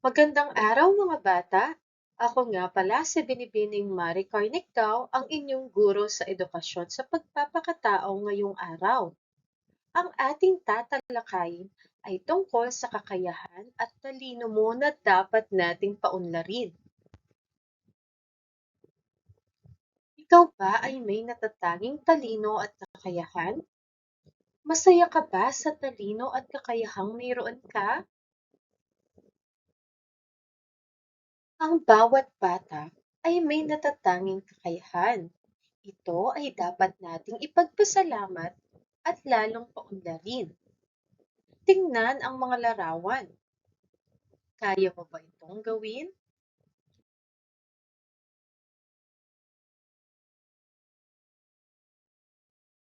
Magandang araw mga bata! Ako nga pala si Binibining Marie Carnictao, ang inyong guro sa edukasyon sa pagpapakatao ngayong araw. Ang ating tatalakayin ay tungkol sa kakayahan at talino mo na dapat nating paunlarin. Ikaw ba ay may natatanging talino at kakayahan? Masaya ka ba sa talino at kakayahang mayroon ka? Ang bawat bata ay may natatanging kakayahan. Ito ay dapat nating ipagpasalamat at lalong paunlarin. Tingnan ang mga larawan. Kaya mo ba itong gawin?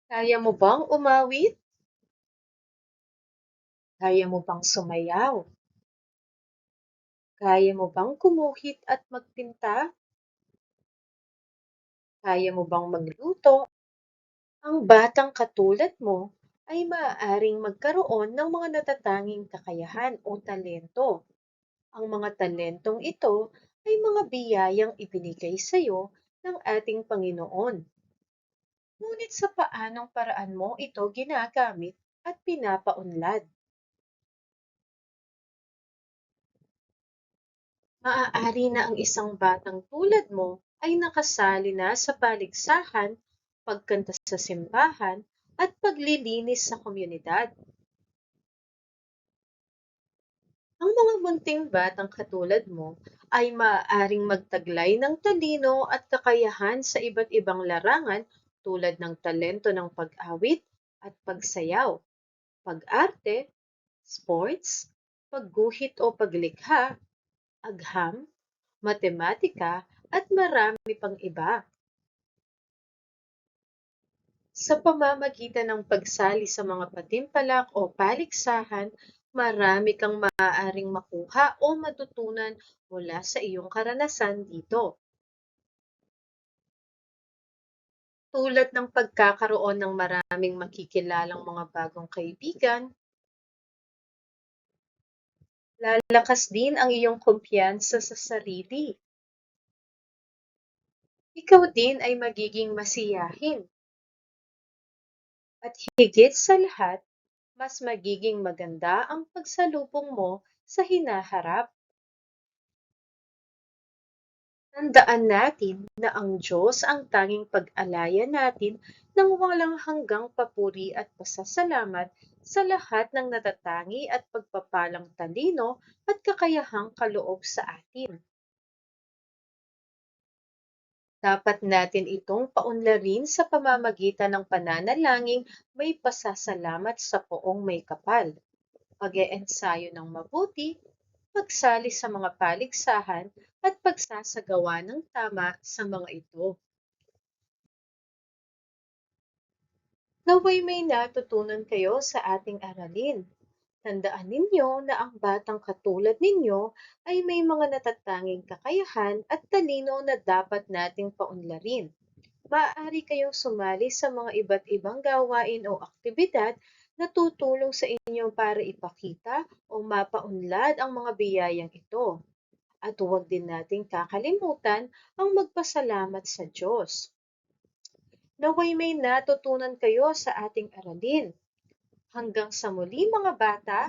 Kaya mo bang umawit? Kaya mo bang sumayaw? Kaya mo bang kumuhit at magpinta? Kaya mo bang magluto? Ang batang katulad mo ay maaaring magkaroon ng mga natatanging kakayahan o talento. Ang mga talentong ito ay mga biyayang ibinigay sa iyo ng ating Panginoon. Ngunit sa paanong paraan mo ito ginagamit at pinapaunlad? Maaari na ang isang batang tulad mo ay nakasali na sa paligsahan, pagkanta sa simbahan, at paglilinis sa komunidad. Ang mga munting batang katulad mo ay maaaring magtaglay ng talino at kakayahan sa iba't ibang larangan tulad ng talento ng pag-awit at pagsayaw, pag-arte, sports, pagguhit o paglikha, agham, matematika, at marami pang iba. Sa pamamagitan ng pagsali sa mga patimpalak o paligsahan, marami kang maaaring makuha o matutunan mula sa iyong karanasan dito. Tulad ng pagkakaroon ng maraming makikilalang mga bagong kaibigan, lalakas din ang iyong kumpiyansa sa sarili. Ikaw din ay magiging masiyahin. At higit sa lahat, mas magiging maganda ang pagsalubong mo sa hinaharap. Tandaan natin na ang Diyos ang tanging pag-alaya natin ng walang hanggang papuri at pasasalamat sa lahat ng natatangi at pagpapalang talino at kakayahang kaloob sa atin. Dapat natin itong paunlarin sa pamamagitan ng pananalangin may pasasalamat sa poong may kapal, pag-eensayo ng mabuti, pagsali sa mga paligsahan, at pagsasagawa ng tama sa mga ito. Naway may natutunan kayo sa ating aralin. Tandaan ninyo na ang batang katulad ninyo ay may mga natatanging kakayahan at talino na dapat nating paunlarin. Maaari kayong sumali sa mga iba't ibang gawain o aktibidad na tutulong sa inyo para ipakita o mapaunlad ang mga biyayang ito. At huwag din nating kakalimutan ang magpasalamat sa Diyos. Naway may natutunan kayo sa ating aralin. Hanggang sa muli mga bata,